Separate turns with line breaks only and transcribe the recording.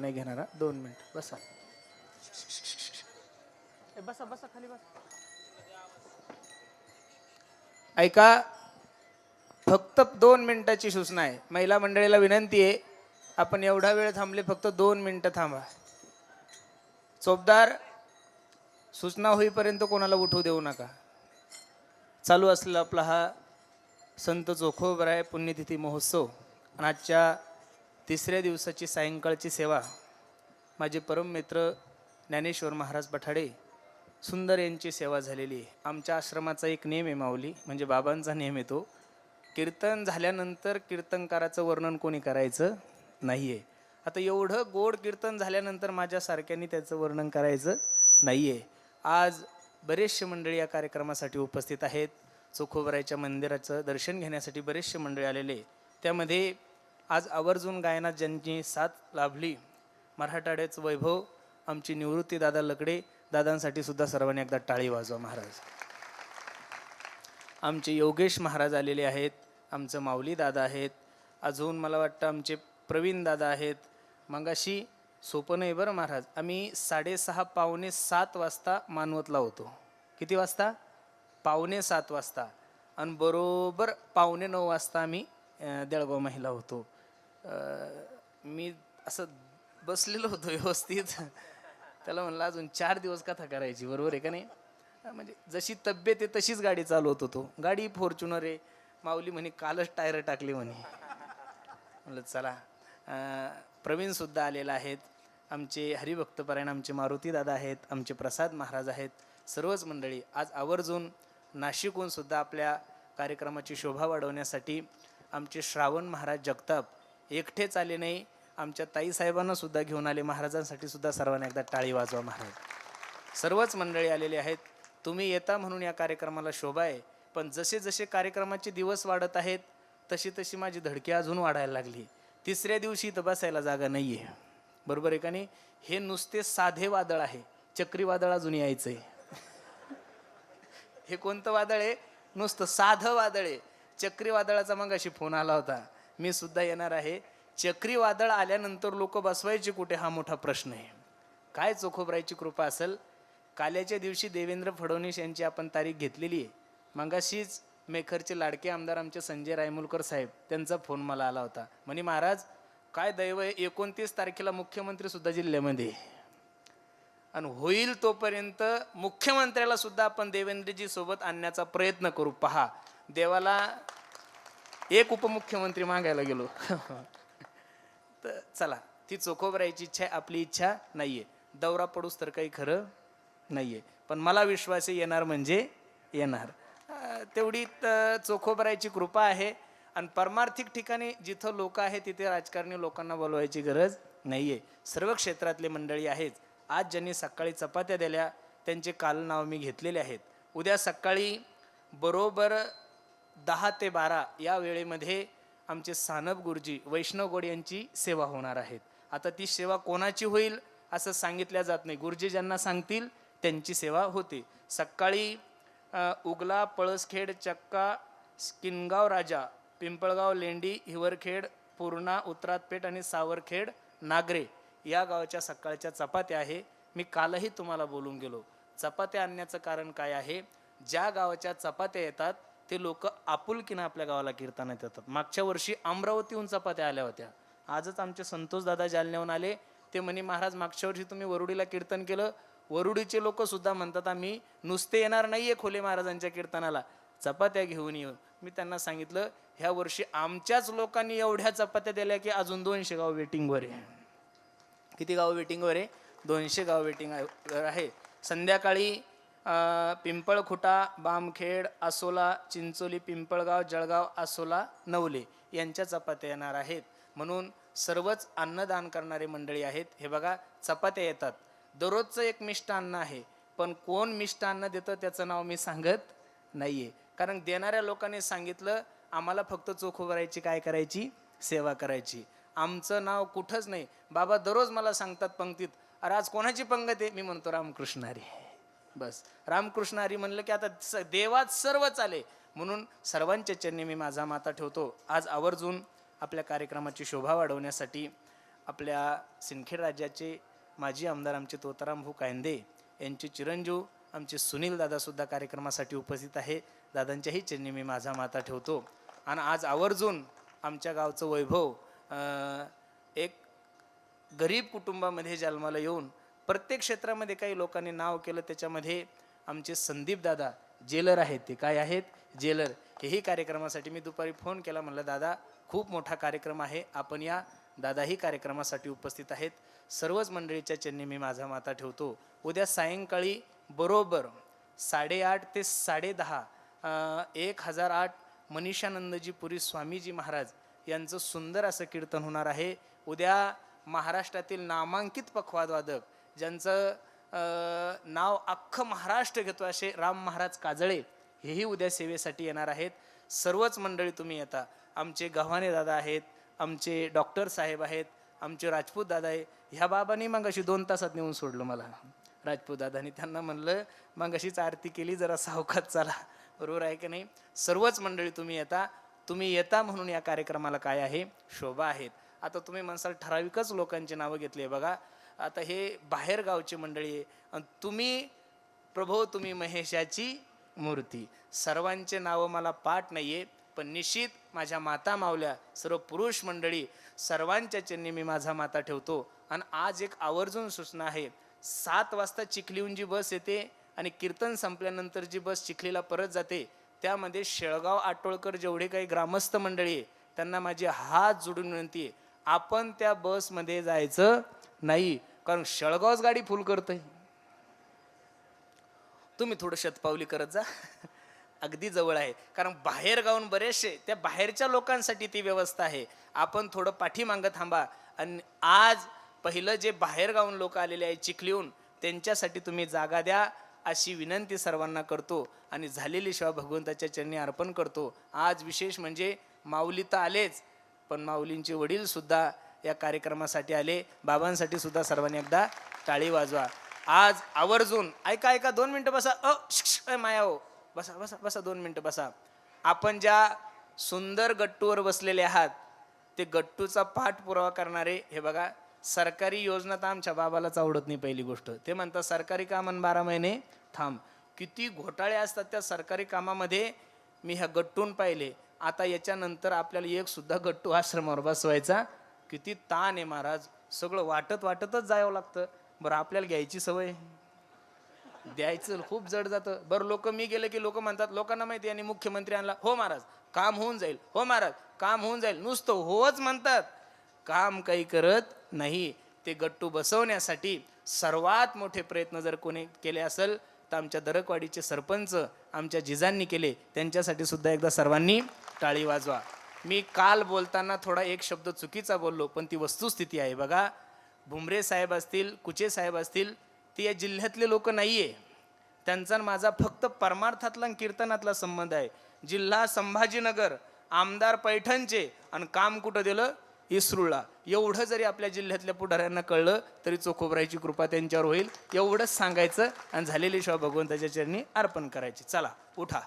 नाही घेणार. दोन मिनिट. बसा. बसा बसा खाली बसा. ऐका फक्त दोन मिनिटाची सूचना आहे. महिला मंडळीला विनंती आहे आपण एवढा वेळ थांबले फक्त दोन मिनिटं थांबा. चोपदार सूचना होईपर्यंत कोणाला उठू देऊ नका. चालू असलेला आपला हा संत जोखोबराय पुण्यतिथी महोत्सव आणि आजच्या तिसऱ्या दिवसाची सायंकाळची सेवा माझे परम मित्र ज्ञानेश्वर महाराज पठाडे सुंदर यांची सेवा झालेली आहे. आमच्या आश्रमाचा एक नियम आहे माऊली म्हणजे बाबांचा नियम येतो कीर्तन झाल्यानंतर कीर्तनकाराचं वर्णन कोणी करायचं नाही आहे आता एवढं गोड कीर्तन झाल्यानंतर माझ्यासारख्यांनी त्याचं वर्णन करायचं नाही आहे आज बरेचसे मंडळी या कार्यक्रमासाठी उपस्थित आहेत. चोखोबरायच्या मंदिराचं दर्शन घेण्यासाठी बरेचसे मंडळी आलेले त्यामध्ये आज आवर्जून गायनात ज्यांची साथ लाभली मराठाडेच वैभव आमची निवृत्ती दादा लकडे दादांसाठी सुद्धा सर्वांनी एकदा टाळी वाजवा महाराज. आमचे योगेश महाराज आलेले आहेत आमचं माऊली दादा आहेत अजून मला वाटतं आमचे प्रवीण दादा आहेत. मगाशी सोपं नाही बरं महाराज आम्ही साडेसहा पावणे सात वाजता मानवतला होतो. किती वाजता? पावणे सात वाजता. आणि बरोबर पावणे नऊ वाजता आम्ही देळगाव महिला होतो. मी असं बसलेलो होतो व्यवस्थित. त्याला म्हणलं अजून चार दिवस कथा करायची बरोबर आहे का नाही? म्हणजे जशी तब्येत आहे तशीच गाडी चालवत होतो. गाडी फॉर्च्युनर आहे. माऊली म्हणे कालच टायर टाकली म्हणे. म्हणलं चला. प्रवीणसुद्धा आलेला आहेत. आमचे हरिभक्तपरायण आमचे मारुती दादा आहेत आमचे प्रसाद महाराज आहेत. सर्वच मंडळी आज आवर्जून नाशिकहून सुद्धा आपल्या कार्यक्रमाची शोभा वाढवण्यासाठी आमचे श्रावण महाराज जगताप एकटेच आले नाही. आमच्या ताईसाहेबांना सुद्धा घेऊन आले. महाराजांसाठी सुद्धा सर्वांना एकदा टाळी वाजवा महाराज. सर्वच मंडळी आलेली आहेत. तुम्ही येता म्हणून या कार्यक्रमाला शोभा आहे. पण जसे जसे कार्यक्रमाचे दिवस वाढत आहेत तशी तशी माझी धडकी अजून वाढायला लागली. तिसऱ्या दिवशी इथं बसायला जागा नाही आहे बरोबर आहे का नाही? हे नुसते साधे वादळ आहे. चक्रीवादळ अजून यायचं आहे हे कोणतं वादळ आहे? नुसतं साधं वादळ आहे. चक्रीवादळाचा मग अशी फोन आला होता. मी सुद्धा येणार आहे. चक्रीवादळ आल्यानंतर लोक बसवायचे कुठे? हा मोठा प्रश्न आहे. काय चोखोबरायची कृपा असेल? काल्याच्या दिवशी देवेंद्र फडणवीस यांची आपण तारीख घेतलेली आहे. मगाशीच मेखरचे लाडके आमदार आमचे संजय रायमुलकर साहेब त्यांचा फोन मला आला होता. म्हणे महाराज काय दैव आहे? एकोणतीस तारखेला मुख्यमंत्री सुद्धा जिल्ह्यामध्ये आणि होईल तोपर्यंत मुख्यमंत्र्याला सुद्धा आपण देवेंद्रजी सोबत आणण्याचा प्रयत्न करू. पहा देवाला एक उपमुख्यमंत्री मागायला गेलो. तर चला ती चोखोबरायची इच्छा आहे आपली इच्छा नाहीये. दौरा पडूस तर काही खरं नाहीये. पण मला विश्वास येणार म्हणजे येणार. तेवढी त- चोखोबरायची कृपा आहे. आणि परमार्थिक ठिकाणी जिथं लोक आहे तिथे राजकारणी लोकांना बोलवायची गरज नाहीये. सर्व क्षेत्रातले मंडळी आहेत. आज ज्यांनी सकाळी चपात्या दिल्या त्यांचे काल नाव मी घेतलेले आहेत. उद्या सकाळी बरोबर दहा ते बारा या वेळेमध्ये आमचे सानप गुरुजी वैष्णव गोड यांची सेवा होणार आहेत. आता ती सेवा कोणाची होईल असं सांगितल्या जात नाही. गुरुजी ज्यांना सांगतील त्यांची सेवा होते. सकाळी उगला पळसखेड चक्का किनगाव राजा पिंपळगाव लेंडी हिवरखेड पूर्णा उत्रातपेठ आणि सावरखेड नागरे या गावाच्या सकाळच्या चपात्या आहे. मी कालही तुम्हाला बोलून गेलो. चपात्या आणण्याचं कारण काय आहे? ज्या गावाच्या चपात्या येतात ते लोक आपुलकीनं आपल्या गावाला कीर्तनात येतात. मागच्या वर्षी अमरावतीहून चपात्या आल्या होत्या. आजच आमचे संतोष दादा जालन्याहून आले. ते म्हणे महाराज मागच्या वर्षी तुम्ही वरुडीला कीर्तन केलं. वरुडीचे लोक सुद्धा म्हणतात आम्ही नुसते येणार नाही आहे खोले महाराजांच्या कीर्तनाला. चपात्या घेऊन येऊन मी त्यांना सांगितलं ह्या वर्षी आमच्याच लोकांनी एवढ्या चपात्या दिल्या की अजून दोनशे गाव वेटिंगवर आहे. किती गाव वेटिंगवर आहे? दोनशे गाव वेटिंग आहे. संध्याकाळी पिंपळखुटा बामखेड आसोला चिंचोली पिंपळगाव जळगाव आसोला नवले यांच्या चपात्या येणार आहेत. म्हणून सर्वच अन्नदान करणारे मंडळी आहेत. हे बघा चपात्या येतात. दररोजचं एक मिष्टान्न आहे. पण कोण मिष्टान्न देतं त्याचं नाव मी सांगत नाही आहे कारण देणाऱ्या लोकांनी सांगितलं आम्हाला फक्त चोख उभारायची काय करायची? सेवा करायची. आमचं नाव कुठंच नाही. बाबा दररोज मला सांगतात पंक्तीत अरे आज कोणाची पंगत आहे? मी म्हणतो रामकृष्ण हरी बस. रामकृष्ण हरी म्हणलं की आता स- देवात सर्वच आले. म्हणून सर्वांच्या चरणी मी माझा माता ठेवतो. आज आवर्जून आपल्या कार्यक्रमाची शोभा वाढवण्यासाठी आपल्या सिंदखेड राज्याचे माजी आमदार आमचे तोताराम भाऊ कायंदे यांचे चिरंजीव आमचे सुनील दादासुद्धा कार्यक्रमासाठी उपस्थित आहे. दादांच्याही चरणी मी माझा माता ठेवतो. आणि आज आवर्जून आमच्या गावचं वैभव एक गरीब कुटुंबामध्ये जन्माला येऊन प्रत्येक क्षेत्रामध्ये काही लोकांनी नाव केलं त्याच्यामध्ये आमचे संदीप दादा जेलर आहेत. ते काय आहेत? जेलर. हेही कार्यक्रमासाठी मी दुपारी फोन केला म्हणलं दादा खूप मोठा कार्यक्रम आहे. आपण या दादाही कार्यक्रमासाठी उपस्थित आहेत. सर्वच मंडळीच्या चेन्नी मी माझा माता ठेवतो. उद्या सायंकाळी बरोबर साडेआठ ते साडेदहा एक हजार आठ मनीषानंदजी पुरी स्वामीजी महाराज यांचं सुंदर असं कीर्तन होणार आहे. उद्या महाराष्ट्रातील नामांकित पखवादवादक ज्यांचं नाव अख्खं महाराष्ट्र घेतो असे राम महाराज काजळे हेही उद्या सेवेसाठी येणार आहेत. सर्वच मंडळी तुम्ही येता. आमचे गव्हाणे दादा आहेत आमचे डॉक्टर साहेब आहेत आमचे राजपूत दादा आहे. ह्या बाबांनी मग अशी दोन तासात नेऊन सोडलं मला. राजपूत दादानी त्यांना म्हणलं मग अशीच आरती केली जरा सावकात चला. बरोबर आहे की नाही? सर्वच मंडळी तुम्ही येता. तुम्ही येता म्हणून या कार्यक्रमाला काय आहे? शोभा आहेत. आता तुम्ही म्हणसाल ठराविकच लोकांची नावं घेतली आहे बघा. आता हे बाहेर गावची मंडळी आहे. आणि तुम्ही प्रभो तुम्ही महेशाची मूर्ती. सर्वांचे नावं मला पाठ नाही आहे पण निश्चित माझ्या माता मावल्या सर्व पुरुष मंडळी सर्वांच्या चरणी मी माझा माता ठेवतो. आणि आज एक आवर्जून सूचना आहे. सात वाजता चिखलीहून जी बस येते आणि कीर्तन संपल्यानंतर जी बस चिखलीला परत जाते त्यामध्ये शेळगाव आटोळकर जेवढे काही ग्रामस्थ मंडळी आहे त्यांना माझी हात जोडून विनंती आहे. आपण त्या बसमध्ये जायचं नाही. कारण शळगावच गाडी फुल करतंय. तुम्ही थोडं शतपावली करत जा. अगदी जवळ आहे. कारण बाहेर गावून बरेचसे त्या बाहेरच्या लोकांसाठी ती व्यवस्था आहे. आपण थोडं पाठीमागं थांबा. आणि आज पहिलं जे बाहेर गावून लोक आलेले आहे चिखलीहून त्यांच्यासाठी तुम्ही जागा द्या. अशी विनंती सर्वांना करतो. आणि झालेली सेवा भगवंताच्या चरणी अर्पण करतो. आज विशेष म्हणजे माऊली तर आलेच पण माऊलींचे वडील सुद्धा या कार्यक्रमासाठी आले. बाबांसाठी सुद्धा सर्वांनी एकदा टाळी वाजवा. आज आवर्जून ऐका ऐका दोन मिनटं बसा. अ शिक्ष माया हो. बसा बसा बसा दोन मिनटं बसा. आपण ज्या सुंदर गट्टूवर बसलेले आहात ते गट्टूचा पाठपुरावा करणारे हे बघा सरकारी योजना तर आमच्या बाबालाच आवडत नाही पहिली गोष्ट. ते म्हणतात सरकारी कामं बारा महिने थांब. किती घोटाळे असतात त्या सरकारी कामामध्ये. मी ह्या गट्टून पाहिले. आता याच्यानंतर आपल्याला एक सुद्धा गट्टू आश्रमावर बसवायचा किती ताण आहे महाराज. सगळं वाटत वाटतच जावं लागतं. बरं आपल्याला घ्यायची सवय द्यायचं खूप जड जातं. बरं लोक मी गेले की लोक म्हणतात लोकांना माहिती आहे आणि मुख्यमंत्री आणला. हो महाराज काम होऊन जाईल. हो महाराज काम होऊन जाईल. नुसतं होच म्हणतात. काम काही करत नाही. ते गट्टू बसवण्यासाठी सर्वात मोठे प्रयत्न जर कोणी केले असेल तर आमच्या दरकवाडीचे सरपंच आमच्या जिजांनी केले. त्यांच्यासाठी सुद्धा एकदा सर्वांनी टाळी वाजवा. मी काल बोलताना थोडा एक शब्द चुकीचा बोललो पण ती वस्तुस्थिती आहे. बघा भुमरे साहेब असतील कुचे साहेब असतील ते या जिल्ह्यातले लोक नाही आहे त्यांचा आणि माझा फक्त परमार्थातला आणि कीर्तनातला संबंध आहे. जिल्हा संभाजीनगर आमदार पैठणचे आणि काम कुठं दिलं? इसरूळला. एवढं जरी आपल्या जिल्ह्यातल्या पुढाऱ्यांना कळलं तरी चोखोबरायची कृपा त्यांच्यावर होईल. एवढंच सांगायचं आणि झालेली शिवाय भगवंताच्या चरणी अर्पण करायची. चला उठा.